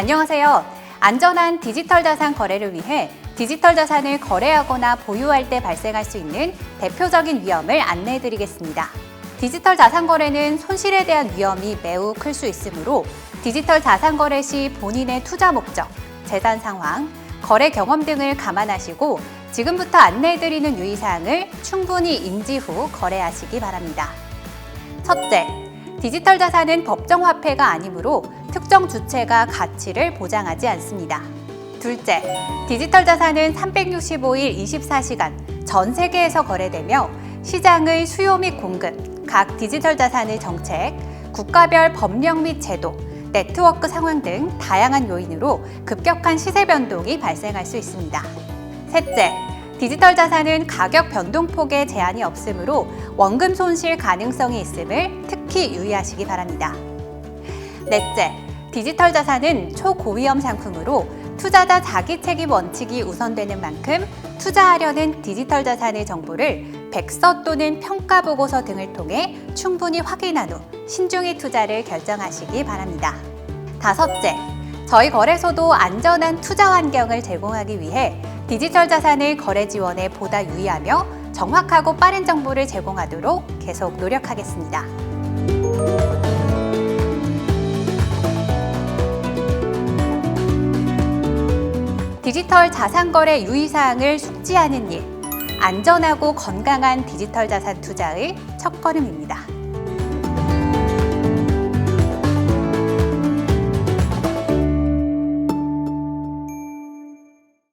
안녕하세요. 안전한 디지털 자산 거래를 위해 디지털 자산을 거래하거나 보유할 때 발생할 수 있는 대표적인 위험을 안내해 드리겠습니다. 디지털 자산 거래는 손실에 대한 위험이 매우 클 수 있으므로 디지털 자산 거래 시 본인의 투자 목적, 재산 상황, 거래 경험 등을 감안하시고 지금부터 안내해 드리는 유의사항을 충분히 인지 후 거래하시기 바랍니다. 첫째, 디지털 자산은 법정 화폐가 아니므로 특정 주체가 가치를 보장하지 않습니다. 둘째, 디지털 자산은 365일 24시간 전 세계에서 거래되며 시장의 수요 및 공급, 각 디지털 자산의 정책, 국가별 법령 및 제도, 네트워크 상황 등 다양한 요인으로 급격한 시세 변동이 발생할 수 있습니다. 셋째, 디지털 자산은 가격 변동폭에 제한이 없으므로 원금 손실 가능성이 있음을 특 히 유의하시기 바랍니다. 넷째, 디지털 자산은 초고위험 상품으로 투자자 자기 책임 원칙이 우선되는 만큼 투자하려는 디지털 자산의 정보를 백서 또는 평가 보고서 등을 통해 충분히 확인한 후 신중히 투자를 결정하시기 바랍니다. 다섯째, 저희 거래소도 안전한 투자 환경을 제공하기 위해 디지털 자산을 거래 지원에 보다 유의하며 정확하고 빠른 정보를 제공하도록 계속 노력하겠습니다. 디지털 자산 거래 유의사항을 숙지하는 일, 안전하고 건강한 디지털 자산 투자의 첫걸음입니다.